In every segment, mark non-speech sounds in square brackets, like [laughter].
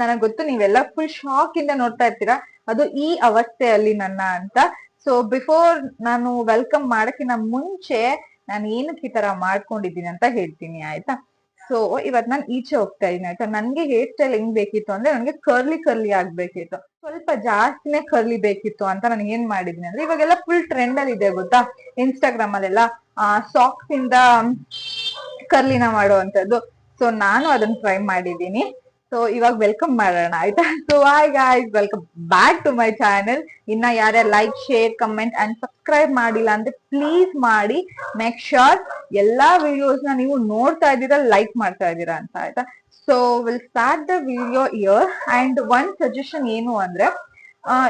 ನನಗ್ ಗೊತ್ತು, ನೀವೆಲ್ಲ ಫುಲ್ ಶಾಕ್ ಇಂದ ನೋಡ್ತಾ ಇರ್ತೀರಾ? ಅದು ಈ ಅವಸ್ಥೆಯಲ್ಲಿ ನನ್ನ ಅಂತ. ಸೊ ಬಿಫೋರ್ ನಾನು ವೆಲ್ಕಮ್ ಮಾಡಕ್ಕಿಂತ ಮುಂಚೆ ನಾನು ಏನಕ್ಕೆ ಈ ತರ ಮಾಡ್ಕೊಂಡಿದ್ದೀನಿ ಅಂತ ಹೇಳ್ತೀನಿ, ಆಯ್ತಾ? ಸೊ ಇವತ್ ನಾನು ಈಚೆ ಹೋಗ್ತಾ ಇದ್ದೀನಿ, ಆಯ್ತಾ? ನನ್ಗೆ ಹೇರ್ ಸ್ಟೈಲ್ ಹೆಂಗ್ ಬೇಕಿತ್ತು ಅಂದ್ರೆ ನನ್ಗೆ ಕರ್ಲಿ ಕರ್ಲಿ ಆಗ್ಬೇಕಿತ್ತು. ಸ್ವಲ್ಪ ಜಾಸ್ತಿನೇ ಕರ್ಲಿ ಬೇಕಿತ್ತು ಅಂತ ನಾನು ಏನ್ ಮಾಡಿದೀನಿ ಅಂದ್ರೆ ಇವಾಗೆಲ್ಲ ಫುಲ್ ಟ್ರೆಂಡ್ ಅಲ್ಲಿ ಇದೆ, ಗೊತ್ತಾ? ಇನ್ಸ್ಟಾಗ್ರಾಮ್ ಅಲ್ಲೆಲ್ಲ ಸಾಕ್ಸ್ ಇಂದ ಕರ್ಲಿನ ಮಾಡುವಂತದ್ದು ಸೊ ನಾನು ಅದನ್ನ ಟ್ರೈ ಮಾಡಿದೀನಿ ಸೊ ಇವಾಗ ವೆಲ್ಕಮ್ ಮಾಡೋಣ, ಆಯ್ತಾ? So hi guys welcome back to my channel ಇನ್ನ ಯಾರ್ಯಾರು like share comment and subscribe ಮಾಡಿಲ್ಲ ಅಂದ್ರೆ ಪ್ಲೀಸ್ ಮಾಡಿ. ಮೇಕ್ ಶೋರ್ ಎಲ್ಲಾ ವಿಡಿಯೋಸ್ನ ನೀವು ನೋಡ್ತಾ ಇದ್ದೀರಾ ಲೈಕ್ ಮಾಡ್ತಾ ಇದ್ದೀರಾ ಅಂತ, ಆಯ್ತಾ? So will start the video here and one suggestion ಏನು ಅಂದ್ರೆ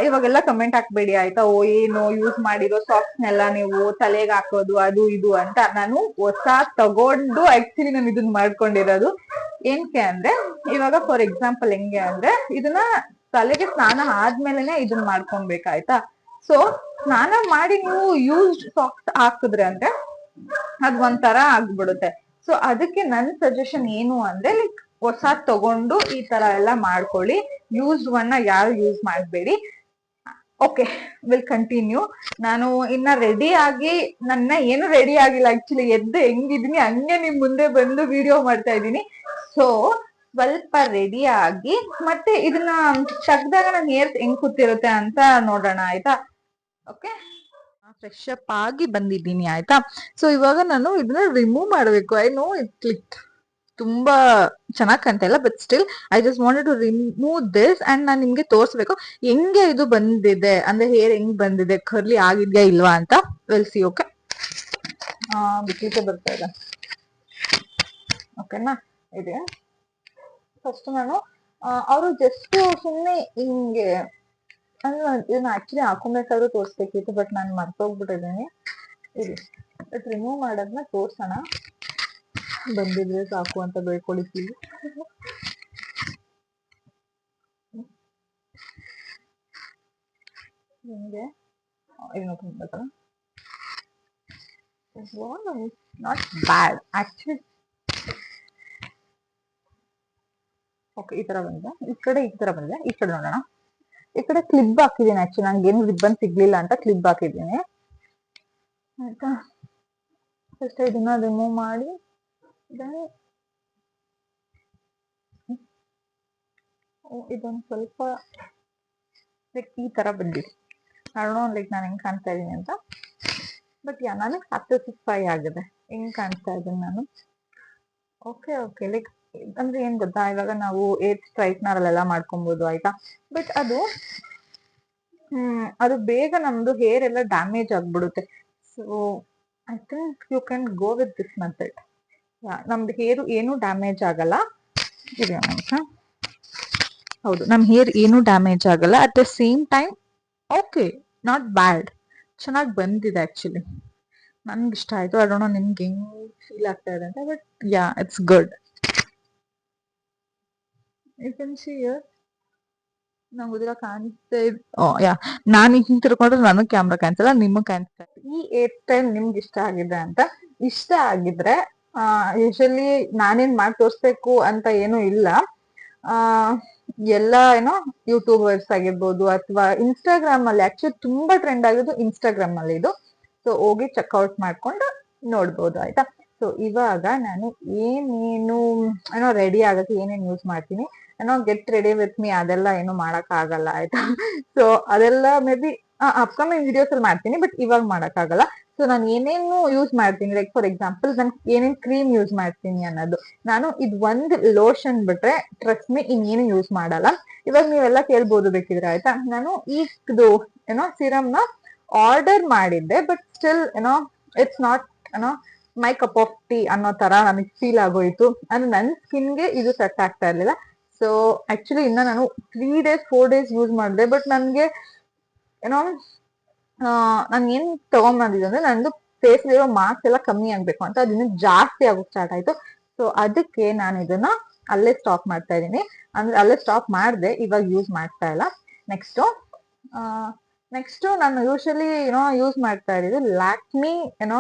ಇವಾಗೆಲ್ಲ ಕಮೆಂಟ್ ಹಾಕ್ಬೇಡಿ, ಆಯ್ತಾ? ಓ, ಏನು ಯೂಸ್ ಮಾಡಿರೋ ಸಾಕ್ಸ್ ನೆಲ್ಲ ನೀವು ತಲೆಗೆ ಹಾಕೋದು, ಅದು ಇದು ಅಂತ ನಾನು ಹೊಸ ತಗೊಂಡು ಆಕ್ಚುಲಿ ನಾನು ಇದನ್ನ ಮಾಡ್ಕೊಂಡಿರೋದು. ಏನಕ್ಕೆ ಅಂದ್ರೆ, ಇವಾಗ ಫಾರ್ ಎಕ್ಸಾಂಪಲ್ ಹೆಂಗೆ ಅಂದ್ರೆ, ಇದನ್ನ ತಲೆಗೆ ಸ್ನಾನ ಆದ್ಮೇಲೆನೆ ಇದನ್ನ ಮಾಡ್ಕೊಬೇಕಾಯ್ತಾ ಸೊ ಸ್ನಾನ ಮಾಡಿ ನೀವು ಯೂಸ್ಡ್ ಸಾಕ್ಸ್ ಹಾಕಿದ್ರೆ ಅಂದ್ರೆ, ಅದ್ ಒಂಥರ ಆಗ್ಬಿಡುತ್ತೆ. ಸೊ ಅದಕ್ಕೆ ನನ್ ಸಜೆಷನ್ ಏನು ಅಂದ್ರೆ ಲೈಕ್ ಹೊಸ ತಗೊಂಡು ಈ ತರ ಎಲ್ಲ ಮಾಡ್ಕೊಳ್ಳಿ. ಯೂಸ್ಡ್ ಒನ್ನ ಯಾರು ಯೂಸ್ ಮಾಡಬೇಡಿ. ಓಕೆ ವಿಲ್ ಕಂಟಿನ್ಯೂ ನಾನು ಇನ್ನ ರೆಡಿ ಆಗಿ, ನನ್ನ ಏನು ರೆಡಿ ಆಗಿಲ್ಲ ಆಕ್ಚುಲಿ ಎದ್ದು ಹೆಂಗಿದೀನಿ ಹಂಗೆ ನಿಮ್ ಮುಂದೆ ಬಂದು ವಿಡಿಯೋ ಮಾಡ್ತಾ ಇದ್ದೀನಿ. ಸೊ ಸ್ವಲ್ಪ ರೆಡಿ ಆಗಿ ಮತ್ತೆ ಇದನ್ನ ತೆಗ್ದಾಗ ನಾನು ಹೇರ್ ಹೆಂಗ್ ಕೂತಿರುತ್ತೆ ಅಂತ ನೋಡೋಣ ಆಯ್ತಾ? ಓಕೆ ಫ್ರೆಶ್ ಅಪ್ ಆಗಿ ಬಂದಿದ್ದೀನಿ ಆಯ್ತಾ? ಸೊ ಇವಾಗ ನಾನು ಇದನ್ನ ರಿಮೂವ್ ಮಾಡಬೇಕು. ಐ ನೋ ಇಟ್ ಕ್ಲಿಕ್ ತುಂಬಾ ಚೆನ್ನಾಗ್ ಕಾಣ್ತಾ ಇಲ್ಲ but still I just wanted to remove this and ನಾನು ನಿಮ್ಗೆ ತೋರಿಸ್ಬೇಕು. ಹೆಂಗೆ ಇದು ಬಂದಿದೆ? ಅಂದ್ರೆ ಹೇರ್ ಹೆಂಗ್ ಬಂದಿದೆ? ಕರ್ಲಿ ಆಗಿದ್ಯಾ ಇಲ್ವಾ ಅಂತ? ವೆಲ್ಸಿ ಓಕೆ ಬಿಟ್ಲಿಕ್ಕೆ ಬರ್ತಾ ಇದೆ. ಓಕೆನಾ ಇದೆ. ಫಸ್ಟ್ ನಾನು ಅವರು ಜಸ್ಟ್ ಸುಮ್ಮನೆ ಹಿಂಗೆ ಅಂದ್ರೆ ನಾನ್ ಇದನ್ನ ಆಕ್ಚುಲಿ ಹಾಕೊಬೇಕಾದ್ರೂ ತೋರಿಸ್ಬೇಕಿತ್ತು ಬಟ್ ನಾನು ಮರ್ತೋಗ್ಬಿಟ್ಟಿದ್ದೀನಿ. ಇದು ಬಟ್ ರಿಮೂವ್ ಮಾಡೋದನ್ನ ತೋರ್ಸೋಣ. ಬಂದಿದ್ರೆ ಸಾಕು ಅಂತ ಬೇಡ್ಕೊಳಿತೀವಿ. ಹಿಂಗೆ. ಏನು ತುಂಬೇಕಲ್ಲ ನಾಟ್ ಬ್ಯಾಡ್ ಆಕ್ಚುಲಿ ಓಕೆ ಈ ತರ ಬಂದಿದೆ. ಈ ಕಡೆ ಈ ತರ ಬಂದಿದೆ. ಈ ಕಡೆ ನೋಡೋಣ. ಈ ಕಡೆ ಕ್ಲಿಪ್ ಹಾಕಿದ್ದೀನಿ ಆಕ್ಚುಲಿ ನಂಗೆ ಏನು ರಿಬ್ಬನ್ ಸಿಗ್ಲಿಲ್ಲ ಅಂತ ಕ್ಲಿಪ್ ಹಾಕಿದ್ದೀನಿ. ಆಯ್ತಾ? ಫಸ್ಟ್ ಇದನ್ನ ರಿಮೂವ್ ಮಾಡಿ ಇದೊಂದು ಸ್ವಲ್ಪ ಲೈಕ್ ಈ ತರ ಬಂದಿದೆ. ನೋಡೋಣ ಲೈಕ್ ನಾನು ಹೆಂಗ್ ಕಾಣ್ತಾ ಇದ್ದೀನಿ ಅಂತ. ಬಟ್ ಯಾ ನನಗೆ ಸ್ಯಾಟಿಸ್ಫೈ ಆಗಿದೆ. ಹೆಂಗ್ ಕಾಣ್ತಾ ಇದ್ದೀನಿ ನಾನು? ಓಕೆ ಓಕೆ ಲೈಕ್ ಅಂದ್ರೆ ಏನ್ ಗೊತ್ತಾ? ಇವಾಗ ನಾವು ಏರ್ ಸ್ಟ್ರೈಟ್ನರ್ ಅಲ್ಲೆಲ್ಲ ಮಾಡ್ಕೊಬಹುದು ಆಯ್ತಾ? ಬಟ್ ಅದು, ಹ್ಮ್, ಅದು ಬೇಗ ನಮ್ದು ಹೇರ್ ಎಲ್ಲ ಡ್ಯಾಮೇಜ್ ಆಗ್ಬಿಡುತ್ತೆ. So I think you can go with this method ನಮ್ದು ಹೇರ್ ಏನು ಡ್ಯಾಮೇಜ್ ಆಗಲ್ಲ. ಇದೆ. ಹೌದು, ನಮ್ ಹೇರ್ ಏನು ಡ್ಯಾಮೇಜ್ ಆಗಲ್ಲ. At the same time okay not bad ಚೆನ್ನಾಗಿ ಬಂದಿದೆ ಆಕ್ಚುಲಿ ನನ್ಗೆ ಇಷ್ಟ ಆಯ್ತು. ಅಡೋಣ ನಿಮ್ಗೆ ಹೆಂಗ್ ಫೀಲ್ ಆಗ್ತಾ ಇದೆ ಅಂತ but yeah it's good you can see ನಂಗೆ ಉದಿರ ಕಾಣಿಸ್ತಾ ಓ, ಯಾ, ನಾನು ಹಿಂಗ್ ತಿರ್ಕೊಂಡ್ರೆ ನನಗೆ ಕ್ಯಾಮ್ರಾ ಕಾಣಿಸಲ್ಲ ನಿಮಗೆ ಕಾಣಿಸ್ತಾ. ಈ ಏರ್ ಟೈಮ್ ನಿಮ್ಗೆ ಇಷ್ಟ ಆಗಿದೆ ಅಂತ. ಇಷ್ಟ ಆಗಿದ್ರೆ ಯೂಶಲಿ ನಾನೇನ್ ಮಾಡಿ ತೋರಿಸ್ಬೇಕು ಅಂತ ಏನು ಇಲ್ಲ. ಎಲ್ಲ ಏನೋ ಯೂಟ್ಯೂಬರ್ಸ್ ಆಗಿರ್ಬೋದು ಅಥವಾ ಇನ್ಸ್ಟಾಗ್ರಾಮ್ ಅಲ್ಲಿ ಆಕ್ಚುಲಿ ತುಂಬಾ ಟ್ರೆಂಡ್ ಆಗಿದ್ದು ಇನ್ಸ್ಟಾಗ್ರಾಮ್ ಅಲ್ಲಿ ಇದು. ಸೊ ಹೋಗಿ ಚೆಕ್ಔಟ್ ಮಾಡ್ಕೊಂಡು ನೋಡ್ಬೋದು, ಆಯ್ತಾ? ಸೊ ಇವಾಗ ನಾನು ಏನೇನು, ಏನೋ ರೆಡಿ ಆಗಕ್ಕೆ ಏನೇನು ಯೂಸ್ ಮಾಡ್ತೀನಿ? ಏನೋ ಗೆಟ್ ರೆಡಿ ವಿತ್ ಮೀ ಅದೆಲ್ಲ ಏನು ಮಾಡಕ್ ಆಗಲ್ಲ ಆಯ್ತಾ? ಸೊ ಅದೆಲ್ಲ ಮೇ ಬಿ ಅಪ್ಕಮಿಂಗ್ ವಿಡಿಯೋಸ್ ಅಲ್ಲಿ ಮಾಡ್ತೀನಿ ಬಟ್ ಇವಾಗ ಮಾಡಕ್ ಆಗಲ್ಲ ಸೊ ನಾನು ಏನೇನು ಯೂಸ್ ಮಾಡ್ತೀನಿ ಲೈಕ್ ಫಾರ್ ಎಕ್ಸಾಂಪಲ್ ನಾನು ಏನೇನ್ ಕ್ರೀಮ್ ಯೂಸ್ ಮಾಡ್ತೀನಿ ಅನ್ನೋದು. ನಾನು ಇದು ಒಂದ್ ಲೋಷನ್ ಬಿಟ್ರೆ ಟ್ರಸ್ಟ್ ಮೀ ಇನ್ನೇನು ಯೂಸ್ ಮಾಡಲ್ಲ. ಇವಾಗ ನೀವೆಲ್ಲ ಕೇಳ್ಬೋದು ಬೇಕಿದ್ರೆ, ಆಯ್ತಾ? ನಾನು ಇದು, ಏನೋ ನ ಆರ್ಡರ್ ಮಾಡಿದ್ದೆ ಬಟ್ ಸ್ಟಿಲ್ ಏನೋ ಇಟ್ಸ್ ನಾಟ್ ಏನೋ ಮೈ ಕಪ್ ಆಫ್ ಟೀ ಅನ್ನೋ ತರ ನನಗೆ ಫೀಲ್ ಆಗೋಯ್ತು. ಅಂದ್ರೆ ನನ್ನ ಸ್ಕಿನ್ಗೆ ಇದು ಸೆಟ್ ಆಗ್ತಾ ಇರ್ಲಿಲ್ಲ. ಸೊ ಆಕ್ಚುಲಿ ಇನ್ನ ನಾನು three days four days use ಮಾಡಿದೆ. ಬಟ್ ನನ್ಗೆ ಏನೋ ನಾನು ಏನ್ ತಗೊಂಬಂದಿದ್ದು ಅಂದ್ರೆ ನಂದು ಫೇಸ್ ಇರೋ ಮಾರ್ಕ್ಸ್ ಎಲ್ಲ ಕಮ್ಮಿ ಆಗ್ಬೇಕು ಅಂತ ಅದನ್ನ ಜಾಸ್ತಿ ಆಗೋಕ್ ಸ್ಟಾರ್ಟ್ ಆಯ್ತು. ಸೊ ಅದಕ್ಕೆ ನಾನು ಇದನ್ನ ಅಲ್ಲೇ ಸ್ಟಾಪ್ ಮಾಡ್ತಾ ಇದ್ದೀನಿ. ಅಂದ್ರೆ ಅಲ್ಲೇ ಸ್ಟಾಪ್ ಮಾಡಿದೆ, ಇವಾಗ ಯೂಸ್ ಮಾಡ್ತಾ ಇಲ್ಲ. ನೆಕ್ಸ್ಟ್ ನೆಕ್ಸ್ಟ್ ನಾನು ಯೂಶಲಿ ಏನೋ ಯೂಸ್ ಮಾಡ್ತಾ ಇರೋದು ಲ್ಯಾಕ್ಮಿ ಏನೋ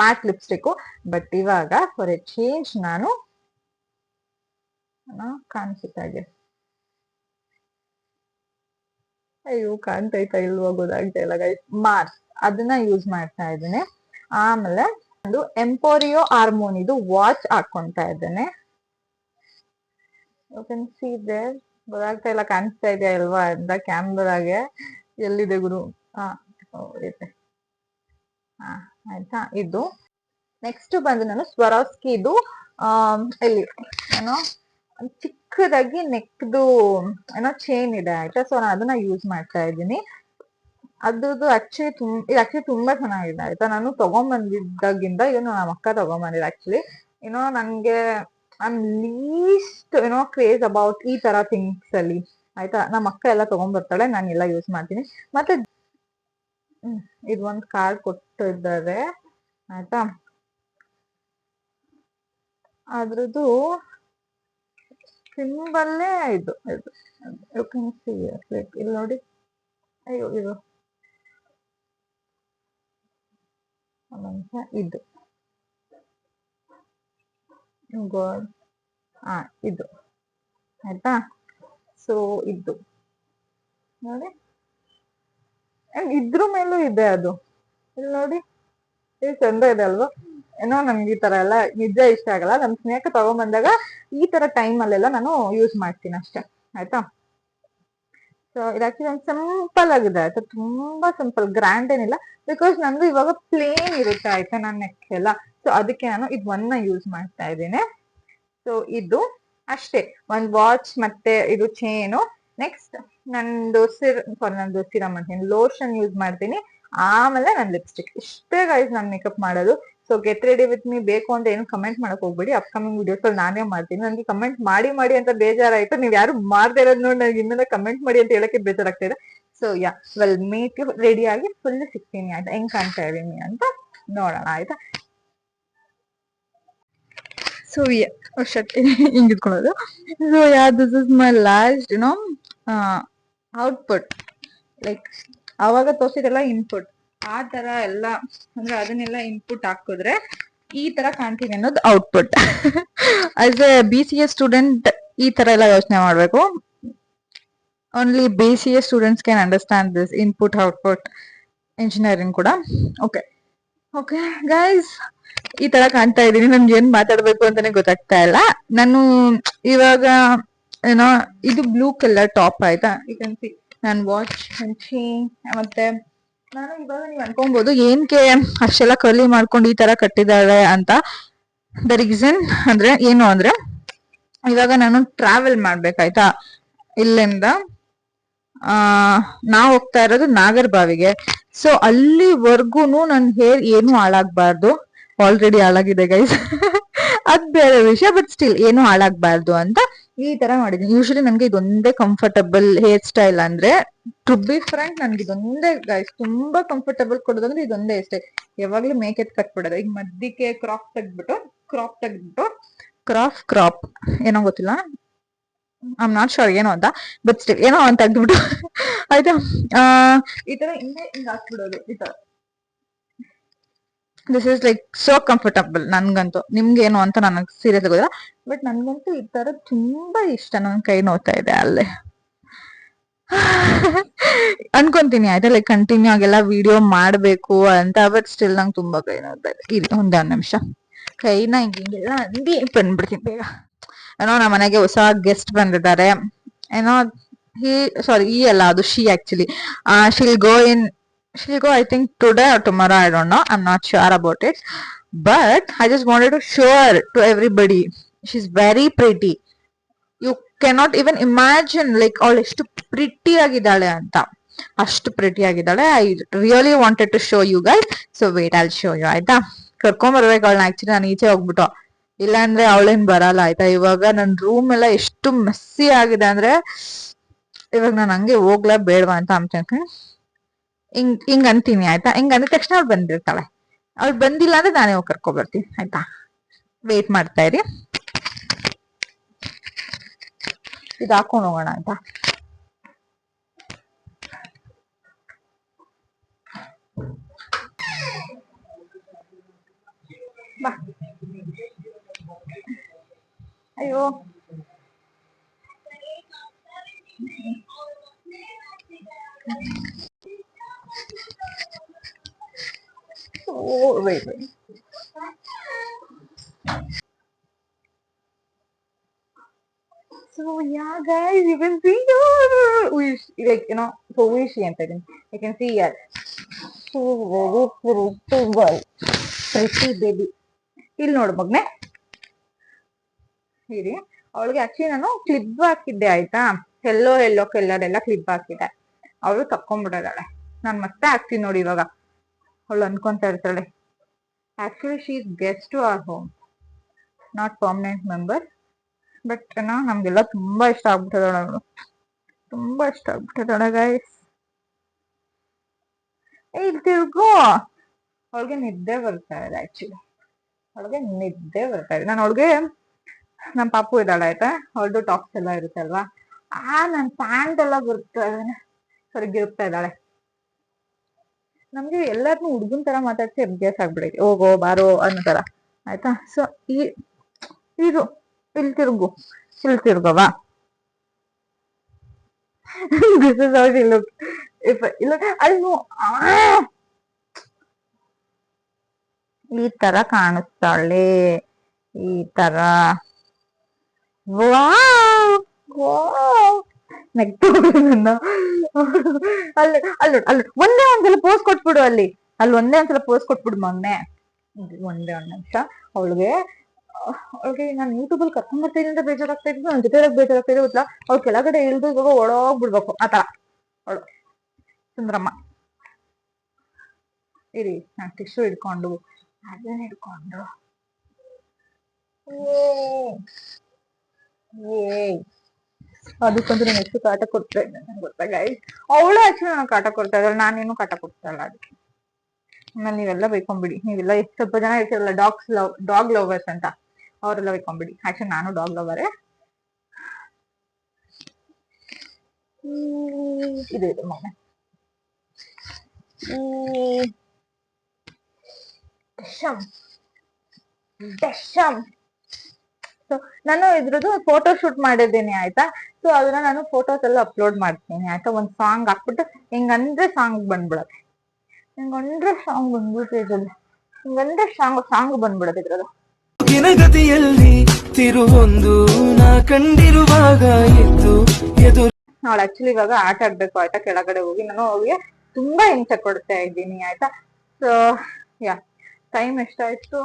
ಮ್ಯಾಟ್ ಲಿಪ್ಸ್ಟಿಕ್ ಬಟ್ ಇವಾಗ ಫಾರ್ ಎ ಚೇಂಜ್ ನಾನು ಕಾಣಿಸುತ್ತೆ ಹಾಗೆ. ಅಯ್ಯೋ, ಕಾಣ್ತೈತಾ ಇಲ್ವೋ ಗೊತ್ತಾಗ್ತಾ ಇಲ್ಲ ಗೈಸ್ ಮಾರ್ಸ್, ಅದನ್ನ ಯೂಸ್ ಮಾಡ್ತಾ ಇದ್ದೇನೆ. ಆಮೇಲೆ ಒಂದು ಎಂಪೋರಿಯೋ ಹಾರ್ಮೋನ್ ಇದು ವಾಚ್ ಹಾಕೊಂತಾ ಇದ್ದೇನೆ. ಗೊತ್ತಾಗ್ತಾ ಇಲ್ಲ, ಕಾಣಿಸ್ತಾ ಇದೆಯಾ ಇಲ್ವಾ ಅಂತ ಕ್ಯಾಮ್ರಾಗೆ ಎಲ್ಲಿದೆ ಗುರು? ಹಾ ಇದೆ. ಆಯ್ತಾ? ಇದು. ನೆಕ್ಸ್ಟ್ ಬಂದು ನಾನು ಸ್ವರಾಸ್ಕಿ ಇದು ಇಲ್ಲಿ ಏನೋ? ಚಿಕ್ಕದಾಗಿ ನೆಕ್ದು ಏನೋ ಚೈನ್ ಇದೆ ಆಯ್ತಾ? ಸೊ ನಾನು ಅದನ್ನ ಯೂಸ್ ಮಾಡ್ತಾ ಇದ್ದೀನಿ. ಅದ್ರದ್ದು ಆಕ್ಚುಲಿ ತುಂಬ ಇದು ಆಕ್ಚುಲಿ ತುಂಬಾ ಚೆನ್ನಾಗಿದೆ ಆಯ್ತಾ? ನಾನು ತಗೊಂಬಂದಿದ್ದಾಗಿಂದ ಇದನ್ನು ನಮ್ಮ ಅಕ್ಕ ತಗೊಂಬಂದಿದ್ದು ಆಕ್ಚುಲಿ ಏನೋ ನನ್ಗೆ ಐಮ್ ಲೀಸ್ಟ್ ಏನೋ ಕ್ರೇಜ್ ಅಬೌಟ್ ಈ ತರ ಥಿಂಗ್ಸ್ ಅಲ್ಲಿ. ಆಯ್ತಾ? ನಮ್ಮ ಅಕ್ಕ ಎಲ್ಲ ತಗೊಂಡ್ಬರ್ತಾಳೆ ನಾನು ಎಲ್ಲ ಯೂಸ್ ಮಾಡ್ತೀನಿ. ಮತ್ತೆ ಇದು ಒಂದು ಕಾರ್ಡ್ ಕೊಟ್ಟಿದ್ದಾರೆ. ಆಯ್ತಾ? ಅದ್ರದ್ದು ಸಿಂಬಲ್ಲೇ ಇದು ಇದು ಯು ಕ್ಯಾನ್ ಸಿ ಇಲ್ಲಿ ನೋಡಿ. ಅಯ್ಯೋ, ಇದು. ಇದು. ಗೋಡ್ ಹಾ ಇದು. ಆಯ್ತಾ? ಸೊ, ಇದು. ನೋಡಿ. And ಇದ್ರ ಮೇಲೂ ಇದೆ ಅದು. ಇಲ್ಲಿ ನೋಡಿ. ಇದು ಚಂದ ಇದೆ ಅಲ್ವಾ? ಏನೋ ನನ್ಗೆ ಈ ತರ ಎಲ್ಲ ನಿಜ ಇಷ್ಟ ಆಗಲ್ಲ. ನಮ್ ಸ್ನೇಹ ತಗೊಂಬಂದಾಗ ಈ ತರ ಟೈಮ್ ಅಲ್ಲೆಲ್ಲ ನಾನು ಯೂಸ್ ಮಾಡ್ತೀನಿ ಅಷ್ಟೇ. ಆಯ್ತಾ? ಸೊ ಇದು ಆಕ್ಚುಲಿ ಒಂದು ಸಿಂಪಲ್ ಆಗಿದೆ. ಆಯ್ತಾ ತುಂಬಾ ಸಿಂಪಲ್ ಗ್ರ್ಯಾಂಡ್ ಏನಿಲ್ಲ. ಬಿಕಾಸ್ ನಂದು ಇವಾಗ ಪ್ಲೇನ್ ಇರುತ್ತೆ, ಆಯ್ತಾ? ನನ್ನ ನೆಕ್ ಎಲ್ಲ. ಸೊ ಅದಕ್ಕೆ ನಾನು ಇದು ಒನ್ನ ಯೂಸ್ ಮಾಡ್ತಾ ಇದ್ದೀನಿ. ಸೊ ಇದು ಅಷ್ಟೇ. ಒಂದ್ ವಾಚ್ ಮತ್ತೆ ಇದು ಚೇನು ನೆಕ್ಸ್ಟ್ ನಂದು ಸಾರಿ ನಂದು ಸಿರಮ್ ಅಂತೀನಿ. ಲೋಷನ್ ಯೂಸ್ ಮಾಡ್ತೀನಿ. ಆಮೇಲೆ ನನ್ ಲಿಪ್ಸ್ಟಿಕ್ ಇಷ್ಟೇ ಗೈಸ್ ನಾನು ಮೇಕಪ್ ಮಾಡೋದು. So get ready with me ಬೇಕು ಅಂತ ಏನು ಕಮೆಂಟ್ ಮಾಡಕ್ ಹೋಗ್ಬೇಡಿ. ಅಪ್ಕಮಿಂಗ್ ವಿಡಿಯೋಸ್ ಅಲ್ಲಿ ನಾನೇ ಮಾಡ್ತೀನಿ. ನನಗೆ ಕಮೆಂಟ್ ಮಾಡಿ ಮಾಡಿ ಅಂತ ಬೇಜಾರಾಯ್ತು. ನೀವು ಯಾರು ಮಾಡ್ದೇ ಇರೋದ್ ನೋಡಿ ನನಗೆ ಇನ್ನೊಂದು ಕಮೆಂಟ್ ಮಾಡಿ ಅಂತ ಹೇಳಕ್ಕೆ ಬೇಜಾರಾಗ್ತಾ ಇದೆ. So yeah well make ready ಆಗಿ ಫುಲ್ ಸಿಗ್ತೀನಿ. ಆಯ್ತಾ? ಹೆಂಗ್ ಕಾಣ್ತಾ ಇದೀನಿ ಅಂತ ನೋಡೋಣ. ಆಯ್ತಾ? ಸೊ ಶಕ್ತಿ ಹಿಂಗ್ ಇಟ್ಕೊಳ್ಳೋದು. So yeah this is my last you know output like ಅವಾಗ ತೋರಿಸಿದೆಲ್ಲ ಇನ್ಪುಟ್ ಆ ತರ ಎಲ್ಲ, ಅಂದ್ರೆ ಅದನ್ನೆಲ್ಲ ಇನ್ಪುಟ್ ಹಾಕಿದ್ರೆ ಈ ತರ ಕಾಣ್ತೀನಿ ಅನ್ನೋದು output as a B C S student ಈ ತರ ಎಲ್ಲ ಯೋಚನೆ ಮಾಡ್ಬೇಕು. Only B C S students can understand this input output engineering ಕೂಡ. ಓಕೆ ಓಕೆ ಗೈಸ್ ಈ ತರ ಕಾಣ್ತಾ ಇದ್ದೀನಿ. ನಮ್ಗೆ ಏನ್ ಮಾತಾಡ್ಬೇಕು ಅಂತಾನೆ ಗೊತ್ತಾಗ್ತಾ ಇಲ್ಲ. ನಾನು ಇವಾಗ ಏನೋ ಇದು ಬ್ಲೂ ಕಲರ್ ಟಾಪ್ ಆಯ್ತಾ? ಯು ಕ್ಯಾನ್ ಸಿ ನಾನು ವಾಚ್ ಮತ್ತೆ ನಾನು ಇವಾಗ ನೀವು ಅನ್ಕೊಬಹುದು ಏನ್ಕೆ ಅಷ್ಟೆಲ್ಲ ಕರ್ಲಿ ಮಾಡ್ಕೊಂಡು ಈ ತರ ಕಟ್ಟಿದಾಳೆ ಅಂತ. ದ ರೀಸನ್ ಅಂದ್ರೆ ಏನು ಅಂದ್ರೆ ಇವಾಗ ನಾನು ಟ್ರಾವೆಲ್ ಮಾಡ್ಬೇಕಾಯ್ತಾ? ಇಲ್ಲಿಂದ, ಆ ನಾವ್ ಹೋಗ್ತಾ ಇರೋದು ನಾಗರ್ಬಾವಿಗೆ. ಸೊ ಅಲ್ಲಿವರ್ಗುನು ನನ್ ಹೇರ್ ಏನು ಹಾಳಾಗ್ಬಾರ್ದು. ಆಲ್ರೆಡಿ ಹಾಳಾಗಿದೆ ಗೈಸ್ [laughs] ಅದ್ ಬೇರೆ ವಿಷಯ ಬಟ್ ಸ್ಟಿಲ್ ಏನು ಹಾಳಾಗ್ಬಾರ್ದು ಅಂತ ಈ ತರ ಮಾಡಿದೀನಿ ಯೂಶಲಿ ನನ್ಗೆ ಇದೊಂದೇ ಕಂಫರ್ಟಬಲ್ ಹೇರ್ ಸ್ಟೈಲ್ ಅಂದ್ರೆ ಟು ಬಿ ಫ್ರೆಂಡ್ ನನ್ಗೆ ಇದೊಂದೇ ಗೈಸ್ ತುಂಬಾ ಕಂಫರ್ಟಬಲ್ ಕೊಡೋದಂದ್ರೆ ಇದೊಂದೇ ಅಷ್ಟೇ ಯಾವಾಗ್ಲೂ ಮೇಕೆತ್ ಕಟ್ಬಿಡೋದು ಈಗ ಮಧ್ಯಕ್ಕೆ ಕ್ರಾಪ್ ತೆಗ್ದ್ಬಿಟ್ಟು ಕ್ರಾಪ್ ತೆಗ್ದ್ಬಿಟ್ಟು ಕ್ರಾಫ್ ಕ್ರಾಪ್ ಏನೋ ಗೊತ್ತಿಲ್ಲ. ಐಮ್ ನಾಟ್ ಶೋರ್ ಏನೋ ಅಂತ. ಬಟ್ ಸ್ಟಿಲ್ ಏನೋ ಅಂತ ತೆಗ್ದ್ಬಿಟ್ಟು. [laughs] ಆಯ್ತಾ? ಈ ತರ ಹಿಂದೆ ಹಿಂಗ್ ಹಾಕ್ಬಿಡೋದು. ಈ ತರ. This is like so comfortable ನನ್ಗಂತೂ. ನಿಮ್ಗೆ ಏನು ಅಂತ ನನಗೆ ಸೀರಿಯಸ್ ಗೊತ್ತಿಲ್ಲ ಬಟ್ ನನ್ಗಂತೂ ಈ ತರ ತುಂಬಾ ಇಷ್ಟ ನನ್ ಕೈ ನೋತಾ ಇದೆ ಅಲ್ಲೇ. [laughs] ಅನ್ಕೊಂತೀನಿ ಆಯ್ತಾ ಲೈಕ್ ಕಂಟಿನ್ಯೂ ಆಗೆಲ್ಲ ವಿಡಿಯೋ ಮಾಡ್ಬೇಕು ಅಂತ ಬಟ್ ಸ್ಟಿಲ್ ನಂಗೆ ತುಂಬಾ ಕೈ ನೋಡ್ತಾ ಇದೆ. ಇಲ್ಲಿ ಒಂದೇ ನಿಮಿಷ. ಕೈನ ಹಿಂಗ್ ಹಿಂಗೆಲ್ಲ ಅಂದಿ ಬಂದ್ಬಿಡ್ತೀನಿ ಬೇಗ. ಏನೋ ನಮ್ಮ ಮನೆಗೆ ಹೊಸ ಗೆಸ್ಟ್ ಬಂದಿದ್ದಾರೆ. ಏನೋ, ಹಿ ಸಾರಿ ಈ ಅಲ್ಲ, ಅದು she actually she'll go in go I think today or tomorrow I don't know I am not sure about it but I just wanted to show to everybody she is very pretty you cannot even imagine like ಅವಳು ಎಷ್ಟು pretty ಆಗಿದ್ದಾಳೆ ಅಂತ. ಅಷ್ಟು pretty ಆಗಿದ್ದಾಳೆ. I really wanted to show you guys so wait I'll show you ಆಯ್ತಾ? ಕರ್ಕೊಂಡ್ ಬರ್ಬೇಕು ಅವಳನ್ನ. ಆಕ್ಚುಲಿ ನಾನು ಈಚೆ ಹೋಗ್ಬಿಟ್ಟು. ಇಲ್ಲಾಂದ್ರೆ ಅವಳೇನ್ ಬರಲ್ಲ, ಆಯ್ತಾ? ಇವಾಗ ನನ್ನ ರೂಮ್ ಎಲ್ಲ ಎಷ್ಟು ಮೆಸ್ಸಿ ಆಗಿದೆ ಅಂದ್ರೆ, ಇವಾಗ ನಾನು ಹಂಗೆ ಹೋಗ್ಲಾ ಬೇಡವಾ ಅಂತ ಅನ್ಕೊಂತೀನಿ ಹಿಂಗ್ ಹಿಂಗ್ ಅಂತೀನಿ, ಆಯ್ತಾ? ಹಿಂಗ್ ಅಂದ ತಕ್ಷಣ ಅವ್ಳು ಬಂದಿರ್ತಾಳೆ. ಅವ್ಳು ಬಂದಿಲ್ಲ ಅಂದ್ರೆ ನಾನೇ ಹೋಗಿ ಕರ್ಕೊ ಬರ್ತೀನಿ, ಆಯ್ತಾ? ವೇಟ್ ಮಾಡ್ತಾ ಇರಿ. ಇದು ಹಾಕೊಂಡು ಹೋಗೋಣ ಆಯ್ತಾ ಬಾ. ಅಯ್ಯೋ. Oh, wait, wait. So yeah, guys, you can see her. Wish, like you know, so wishy she entering. You can see her. So very pretty girl, pretty baby. ಇಲ್ಲಿ ನೋಡು ಮಗ್ನೆ ಇರಿ ಅವಳಿಗೆ ಆಕ್ಚುಲಿ ನಾನು ಕ್ಲಿಪ್ ಹಾಕಿದ್ದೆ ಆಯ್ತಾ ಎಲ್ಲೋ ಎಲ್ಲೋ ಕಲರ್ ಎಲ್ಲ clip ಹಾಕಿದ್ದೆ ಅವಳು ತಕೊಂಡ್ಬಿಡೋದಾಳೆ ನಾನು ಮತ್ತೆ ಹಾಕ್ತೀನಿ ನೋಡಿ ಇವಾಗ ಅವಳು ಅನ್ಕೊಂತಾ ಇರ್ತಾಳೆ. Actually she is guest to our home not permanent member but ಏನೋ ನಮಗೆಲ್ಲ ತುಂಬಾ ಇಷ್ಟ ಆಗ್ಬಿಟ್ಟಿದಾಳೆ ಅವಳು. ತುಂಬಾ ಇಷ್ಟ ಆಗ್ಬಿಟ್ಟಿದಾಳೆ ಗೈಸ್ ಇಲ್ಲಿ ತಿರ್ಗೋ ಅವಳಿಗೆ ನಿದ್ದೆ ಬರ್ತಾ ಇದೆ ಆಕ್ಚುಲಿ ಅವಳಿಗೆ ನಿದ್ದೆ ಬರ್ತಾ ಇದೆ ನಾನು ಅವಳಿಗೆ ನಮ್ಮ ಪಾಪು ಇದ್ದಾಳೆ, ಆಯ್ತಾ? ಅವಳದು ಟಾಪ್ಸ್ ಎಲ್ಲ ಇರುತ್ತಲ್ವಾ ಆ ನನ್ನ ಪ್ಯಾಂಟ್ ಎಲ್ಲ ಇದ್ದಾನೆ ಸರಿ ಗಿರುತ್ತಾ ಇದ್ದಾಳೆ. ನಮ್ಗೆ ಎಲ್ಲಾರ್ನು ಹುಡುಗನ್ ತರ ಮಾತಾಡ್ಸಿ ಅಭ್ಯಾಸ ಆಗ್ಬಿಡೈತಿ. ಹೋಗೋ, ಬಾರೋ ಅನ್ನೋ ತರ. ಆಯ್ತಾ? ಸೊ ಈ, ಇದು, ಇಲ್ಲಿ ತಿರುಗು. ಇಲ್ಲಿ ತಿರುಗವಾ this is how she look if ಇಲ್ಲ ಅಲ್ಲಿ ನೋ- ಆ! ಈ ತರ ಕಾಣಿಸ್ತಾಳೆ ಈ ತರ. ವಾವ್! ವಾವ್! ನೆಕ್ಸ್ಟ್ ನನ್ನ [laughs] ಅಲ್ಲಿ ಅಲ್ಲಿ ಅಲ್ಲಿ ಒಂದೇ ಒಂದ್ಸಲ ಪೋಸ್ ಕೊಟ್ಬಿಡು ಅಲ್ಲಿ. ಅಲ್ಲಿ ಒಂದೇ ಒಂದ್ಸಲ ಪೋಸ್ ಕೊಟ್ಬಿಡು ಮೊನ್ನೆ ಒಂದೇ ಒಂದ್ ನಿಮಿಷ. ಅವಳಿಗೆ ಅವಳಿಗೆ ನಾನು ಯೂಟ್ಯೂಬ್ ಅಲ್ಲಿ ಕರ್ಕೊಂಡ್ ಬರ್ತೀನಿ ಅಂತ ಬೇಜಾರಾಗ್ತಾ ಇದ್ದು ನನ್ನ ಜೊತೆ ಬೇಜಾರಾಗ್ತಾ ಕೆಳಗಡೆ ಇಳ್ದು ಇವಾಗ ಒಳಗೋಗ್ಬಿಡ್ಬೇಕು ಆತರ ಅವಳು. ಸುಂದ್ರಮ್ಮ. ಇರಿ, ನಾನು ಟಿಶ್ಯೂ ಹಿಡ್ಕೊಂಡು. ಅದನ್ನ ಹಿಡ್ಕೊಂಡು. ಅದಕ್ಕಂತೂ ನಾನು ಎಷ್ಟು ಕಾಟ ಕೊಡ್ತಾ ಇದ್ದೆ ನಂಗೆ ಗೊತ್ತಾ ಗೈಸ್ ಅವಳು ಆಕ್ಚುಲಿ ನನಗೆ ಕಾಟ ಕೊಡ್ತಾ ಇದ್ದಾಳೆ, ನಾನೇನು ಕಾಟ ಕೊಡ್ತಾ ಇಲ್ಲ ಅದಕ್ಕೆ. ಆಮೇಲೆ ನೀವೆಲ್ಲ ಬೈಕೊಂಬಿಡಿ ನೀವೆಲ್ಲ ಎಷ್ಟು ಸ್ವಲ್ಪ ಜನ ಇರ್ತೀರಲ್ಲ ಡಾಗ್ಸ್ ಲವ್ ಡಾಗ್ ಲವರ್ಸ್ ಅಂತ, ಅವರೆಲ್ಲ ಬೈಕೊಂಬಿಡಿ ಆಕ್ಚುಲಿ ನಾನು ಡಾಗ್ ಲವರೇ ಇದು ಇದು ಮೊನ್ನೆ ನಾನು ಇದ್ರದ್ದು ಫೋಟೋ ಶೂಟ್ ಮಾಡಿದ್ದೀನಿ, ಆಯ್ತಾ? ಸೊ ಅದನ್ನ ನಾನು ಫೋಟೋಸ್ ಎಲ್ಲ ಅಪ್ಲೋಡ್ ಮಾಡ್ತೀನಿ. ಆಯ್ತಾ ಒಂದ್ ಸಾಂಗ್ ಹಾಕ್ಬಿಟ್ಟು ಹೆಂಗಂದ್ರೆ ಸಾಂಗ್ ಬಂದ್ಬಿಡತ್ತೆ. ಹಿಂಗಂದ್ರೆ ಸಾಂಗ್ ಬಂದ್ಬಿಟ್ಟು ಇದ್ರಲ್ಲಿ. ಹಿಂಗಂದ್ರೆ ಸಾಂಗ್ ಸಾಂಗ್ ಬಂದ್ಬಿಡತ್ತೆ ಇದ್ರದ್ದು ಗತಿಯಲ್ಲಿ ತಿರುವೊಂದು ನಾ ಕಂಡಿರುವಾಗ ಎದ್ದು ಎದುರು ಅವಳು ಆಕ್ಚುಲಿ ಇವಾಗ ಆಟ ಆಡ್ಬೇಕು ಆಯ್ತಾ ಕೆಳಗಡೆ ಹೋಗಿ ನಾನು ಅವಳಿಗೆ ತುಂಬಾ ಹಿಂಸೆ ಕೊಡ್ತಾ ಇದ್ದೀನಿ ಆಯ್ತಾ? ಸೊ ಯಾ ಟೈಮ್ ಎಷ್ಟಾಯ್ತು?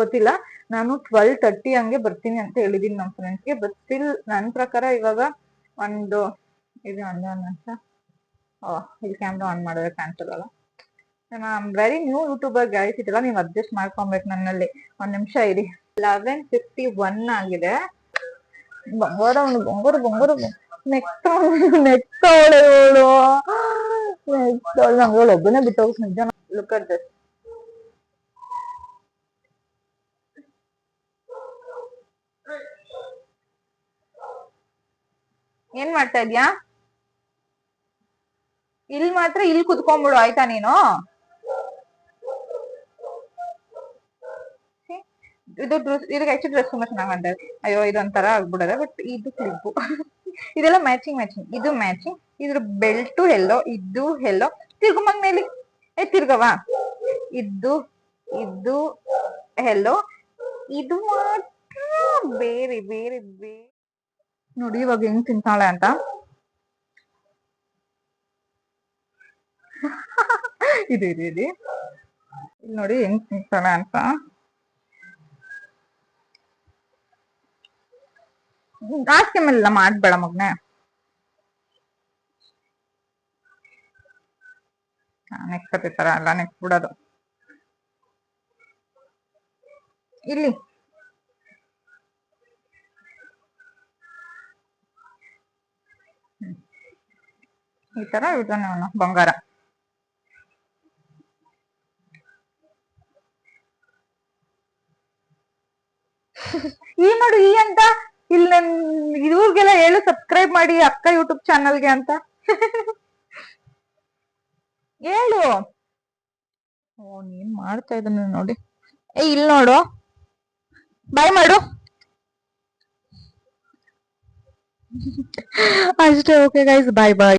ಗೊತ್ತಿಲ್ಲ. ನಾನು ಟ್ವೆಲ್ ತರ್ಟಿ ಹಂಗೆ ಬರ್ತೀನಿ ಅಂತ ಹೇಳಿದೀನಿ ನಮ್ಮ ಫ್ರೆಂಡ್ಸ್ಗೆ ಬಟ್ ಸ್ಟಿಲ್ ನನ್ನ ಪ್ರಕಾರ ಇವಾಗ ಒಂದು, ಇದು ನಿಮಿಷ. ಇಲ್ಲಿ ಕ್ಯಾಮ್ರಾ ಆನ್ ಮಾಡಿದ್ರೆ ಕಾಣಿಸಲ್ಲ ನಾನು ವೆರಿ ನ್ಯೂ ಯೂಟ್ಯೂಬರ್ ಗೈಸ್ ಇದೆಲ್ಲ ನೀವು ಅಡ್ಜಸ್ಟ್ ಮಾಡ್ಕೊಬೇಕು ನನ್ನಲ್ಲಿ. ಒಂದ್ ನಿಮಿಷ ಇರಿ. ಲೆವೆನ್ ಫಿಫ್ಟಿ ಒನ್ ಆಗಿದೆ. ಬಂಗಾರ ಬಂಗಾರ ಬಂಗಾರ ನೆಕ್ಸ್ಟ್ ನೆಕ್ಸ್ಟ್ ಅವಳು ಅವಳು. ನಂಗೆ ಒಬ್ಬನೇ ಬಿಟ್ಟು ಹೋಗಿ ನಿಜ ಲುಕ್ ಅಟ್ ಏನ್ ಮಾಡ್ತಾ ಇದ್ಯಾ? ಇಲ್ ಮಾತ್ರ ಇಲ್ ಕುತ್ಕೊಂಡ್ಬಿಡು, ಆಯ್ತಾ ನೀನು? ಇದು ಡ್ರೆಸ್, ಇದಕ್ಕೆ ಆಕ್ಚುಲಿ ಡ್ರೆಸ್ ತುಂಬಾ ಚೆನ್ನಾಗಿ ಅಯ್ಯೋ, ಇದೊಂಥರ ಆಗ್ಬಿಡೋದ ಬಟ್ ಇದು ಕ್ಲಿಪ್ಪು ಇದೆಲ್ಲ ಮ್ಯಾಚಿಂಗ್ ಮ್ಯಾಚಿಂಗ್ ಇದು ಮ್ಯಾಚಿಂಗ್ ಇದ್ರ ಬೆಲ್ಟು ಎಲ್ಲೋ ಇದು ಎಲ್ಲೋ ತಿರ್ಗಮಂಗ್ ಮೇಲೆ. ಏ ತಿರ್ಗವಾ ಇದು ಇದು ಎಲ್ಲೋ ಇದು ಮಾತ್ರ ಬೇರೆ ಬೇರೆ ಬೇರೆ. ನೋಡಿ, ಇವಾಗ ಹೆಂಗ್ ತಿಂತಾಳೆ ಅಂತ. ಇದು ಇದು ಇಲ್ಲಿ ನೋಡಿ ಹೆಂಗ್ ತಿಂತಾಳೆ ಅಂತ. ಜಾಸ್ತಿ ಮೇಲೆ ಮಾಡ್ಬೇಡ ಮಗ್ನೆ. ನೆಕ್ಸ್ಟ್ ತರ ಅಲ್ಲ ನೆಕ್ಸ್ಟ್ ಬಿಡೋದು. ಇಲ್ಲಿ ಹ್ಮ್. ಈ ತರ ಅವನು ಬಂಗಾರ. ಈ ನೋಡು, ಈ ಅಂತ ಇಲ್ಲಿ ನನ್ ಇವ್ರಿಗೆಲ್ಲ ಹೇಳು ಸಬ್ಸ್ಕ್ರೈಬ್ ಮಾಡಿ ಅಕ್ಕ ಯೂಟ್ಯೂಬ್ ಚಾನಲ್ಗೆ ಅಂತ. ಹೇಳು. ಓ, ನೀನ್ ಮಾಡ್ತಾ ಇದನ್ನ ನೋಡಿ. ಏ ಇಲ್ಲಿ ನೋಡು. ಬಾಯ್ ಮಾಡು. ಅಷ್ಟೇ ಓಕೆ ಗೈಸ್ ಬಾಯ್ ಬಾಯ್